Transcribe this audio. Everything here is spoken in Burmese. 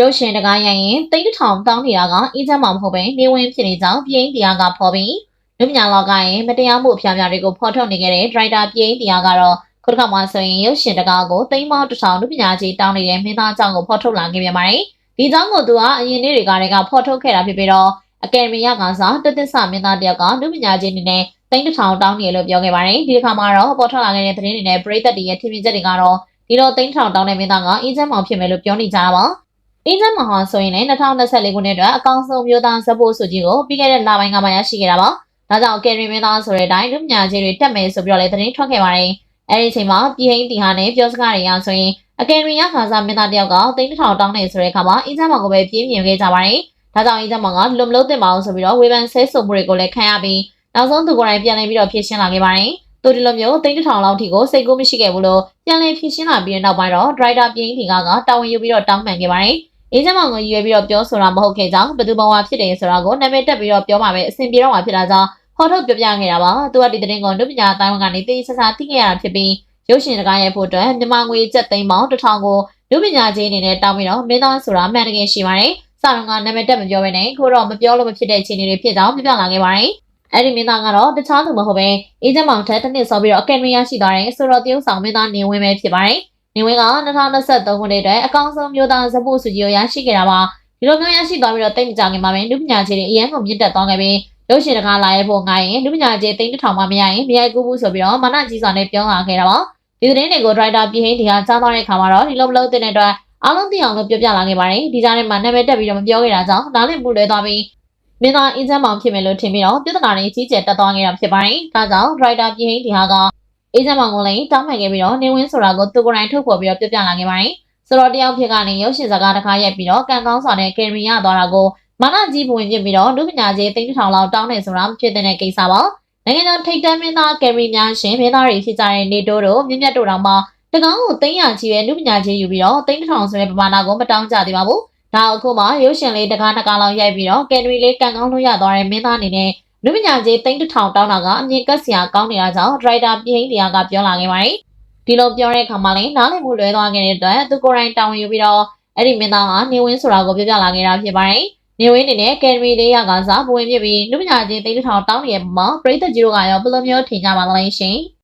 ရုပ်ရှင်တကားရိုက်ရင်တိတ်တထောင်တောင်းနေတာကအေးချမ်းမှာမဟုတ်ပဲနေဝင်ဖြစ်နေကြောင်းပြင်းတရားကဖော်ပြီးလူပညာလောကရဲ့မတရားမှုအဖျားများတွေကိုဖော်ထုတ်နေခဲ့တဲ့ဒရိုက်တာပြင်းတရားကတော့ခုတစ်ခါမှဆိုရင်ရုပ်ရှင်တကားကိုတိမ်မောတစ်ထောင်လူပညာကြီးတောင်းနေတဲ့မင်းသားအကြောင်းကိုဖော်ထုတ်လာခဲ့ပြန်ပါတယ်ဒီအကြောင်းကိုသူကအရင်နေ့တွေကတည်းကဖော်ထုတ်ခဲ့တာဖြစ်ပြီးတော့အကယ်ဒမီရကစားတသစ္စာမင်းသားတယောက်ကလူပညာကြီးအနေနဲ့တိမ်တထောင်တောင်းနေလို့ပြောခဲ့ပါတယ်ဒီတစ်ခါမှတော့ပေါ်ထွက်လာခဲ့တဲ့သတင်းတွေနဲ့ပရိသတ်တွေရဲ့ထင်မြင်ချက်တွေကတော့ဒီတော့တိမ်တထောင်တောင်းတဲ့မင်းသားကအေးချမ်းမောင်ဖြစ်မယ်လို့ပြောနေကြတာပါ အင်းဇမဟာဆိုရင်လည်း2024ခုနှစ်အတွက်အကောင်ဆုံးမျိုးသားဇဘိုးစုကြီးကိုပြီးခဲ့တဲ့လပိုင်းကမှရရှိခဲ့တာပါ။ဒါကြောင့်ကယ်ရီမင်းသားဆိုတဲ့အတိုင်းလူပညာကြီးတွေတက်မယ်ဆိုပြီးတော့လည်းသတင်းထွက်ခဲ့ပါတယ်။အဲဒီအချိန်မှာပြည်ဟိန်းတီဟာနဲ့ပြောစကားတွေရဆိုရင်အကယ်ရီရခါစားမင်းသားတယောက်ကတိန်းတစ်ထောင်တောင်းနေဆိုတဲ့အခါမှာအင်းဇမကိုပဲပြင်းပြင်းခဲ့ကြပါတယ်။ဒါကြောင့်အင်းဇမကလုံမလို့တင်ပါအောင်ဆိုပြီးတော့ဝေဖန်ဆဲဆိုမှုတွေကိုလည်းခံရပြီးနောက်ဆုံးသူကိုယ်တိုင်ပြန်လည်ပြီးတော့ဖြည့်ရှင်းလာခဲ့ပါတယ်။ သူဒီလိုမျိုးတိန်းတစ်ထောင်လောက်ထိကိုစိတ်ကူးမရှိခဲ့ဘူးလို့ပြန်လည်ဖြည့်ရှင်းလာပြီးတဲ့နောက်ပိုင်းတော့ဒရိုက်တာပြင်းတီကတာဝန်ယူပြီးတော့တောင်းပန်ခဲ့ပါတယ်။အေးချမ်းမောင်ကိုရွေးပြီးတော့ပြောဆိုတာမဟုတ်ခဲ့ကြောင်းဘယ်သူဘဝဖြစ်တယ်ဆိုတာကိုနာမည်တက်ပြီးတော့ပြောမှာပဲအဆင်ပြေတော့မှာဖြစ်တာကြောင့်ဟောထုတ်ပြပြခဲ့တာပါသူကဒီသတင်းကိုလူပညာအတိုင်းကနေသိစစာသိခဲ့ရတာဖြစ်ပြီးရုပ်ရှင်တကားရဲ့ဖို့အတွက်မြန်မာငွေကျပ်သိန်းပေါင်းတစ်ထောင်ကိုလူပညာချင်းအနေနဲ့တောင်းပြီးတော့မင်းသားဆိုတာမှန်တကယ်ရှိပါတယ်စာလုံးကနာမည်တက်မပြောဘဲနဲ့ခုတော့မပြောလို့မဖြစ်တဲ့အခြေအနေတွေဖြစ်ကြောင်းပြပြလာခဲ့ပါတယ် အဲ့ဒီမင်းသားကတော့တခြားသူမဟုတ်ပဲအေးချမ်းမောင်ထက်တစ်နှစ်ဆောပြီးတော့အကယ်ဒမီရရှိသွားတဲ့ဆိုတော့တရုတ်ဆောင်မင်းသားနေဝင်ပဲဖြစ်ပါတယ်နေဝင်က2023ခုနှစ်အတွက်အကောင်းဆုံးမျိုးသားဇဘို့စုကြီးကိုရရှိခဲ့တာပါဒီလိုမျိုးရရှိသွားပြီးတော့တိတ်မကြခင်မှာပဲလူပညာကြီးတွေအရန်ကိုမြင့်တက်သွားခဲ့ပြီးရုပ်ရှင်တကားလာရဖို့ငှားရင်လူပညာကြီးတိတ်တစ်ထောင်မှမရရင်မရိုက်ကူးဘူးဆိုပြီးတော့မနကြီးစွာနဲ့ပြောလာခဲ့တာပါဒီသတင်းတွေကိုဒရိုက်တာပြည်ဟင်းဒီဟာကြားသွားတဲ့အခါမှာတော့ဒီလိုမလုပ်တဲ့အတွက်အားလုံးသိအောင်လို့ပြောပြလာခဲ့ပါတယ်ဒီကြားထဲမှာနာမည်တက်ပြီးတော့မပြောခဲ့တာကြောင့်နားလည်မှုလွဲသွားပြီး မင်းသားအင်းချမ်းမောင်ဖြစ်မယ်လို့ထင်ပြီးတော့ပြဿနာတွေကြီးကျယ်တက်သွားခဲ့တာဖြစ်ပါတယ်ဒါကြောင့်ဒရိုက်တာပြည်ဟင်းဒီဟာကအေးချမ်းမောင်ကိုလည်းတောင်းပန်ခဲ့ပြီးတော့နေဝင်းဆိုတာကိုသူကိုယ်တိုင်ထုတ်ဖော်ပြီးတော့ပြောပြလာခဲ့ပါတယ်ဆိုတော့တယောက်ဖြစ်ကနေရုပ်ရှင်စကားတစ်ခါရိုက်ပြီးတော့ကန်ကောင်းစွာနဲ့ကယ်ရီရသွားတာကိုမနကြီးပွင့်ပြစ်ပြီးတော့လူပညာကြီးတိန်းထောင်လောက်တောင်းနေဆိုတာမဖြစ်တဲ့ကိစ္စပါနိုင်ငံတော်ထိပ်တန်းမင်းသားကယ်ရီများရှင်မင်းသားတွေဖြစ်ကြတဲ့နေတိုးတို့မြင့်မြတ်တို့တောင်မှတကောင်းကိုသိန်းရချီရဲ့လူပညာကြီးယူပြီးတော့တိန်းထောင်ဆိုတဲ့ပမာဏကိုမတောင်းကြသေးပါဘူး ဒါအခုမှရုပ်ရှင်လေးတကားတကားလောက်ရိုက်ပြီးတော့ကယ်ရီလေးကန်ကောင်းလို့ရသွားတဲ့မင်းသားအနေနဲ့လူပညာကြီးတိန်းထောင်တောင်းတာကအမြင်ကက်စရာကောင်းနေတာကြောင့်ဒရိုက်တာပြင်းတရားကပြောလာခဲ့ပါတယ်ဒီလိုပြောတဲ့အခါမှာလည်းနားလည်မှုလွဲသွားခဲ့တဲ့အတွက်သူကိုယ်တိုင်တာဝန်ယူပြီးတော့အဲ့ဒီမင်းသားကနေဝင်းဆိုတာကိုပြောပြလာခဲ့တာဖြစ်ပါတယ်။နေဝင်းအနေနဲ့ကယ်ဒမီလေးရကစားပွင့်ပြပြီးလူပညာချင်းတိတ်တထောင်တောင်းနေတဲ့ပုံမှာပရိသတ်ကြီးတို့ကရောဘယ်လိုမျိုးထင်ကြပါသလဲရှင်။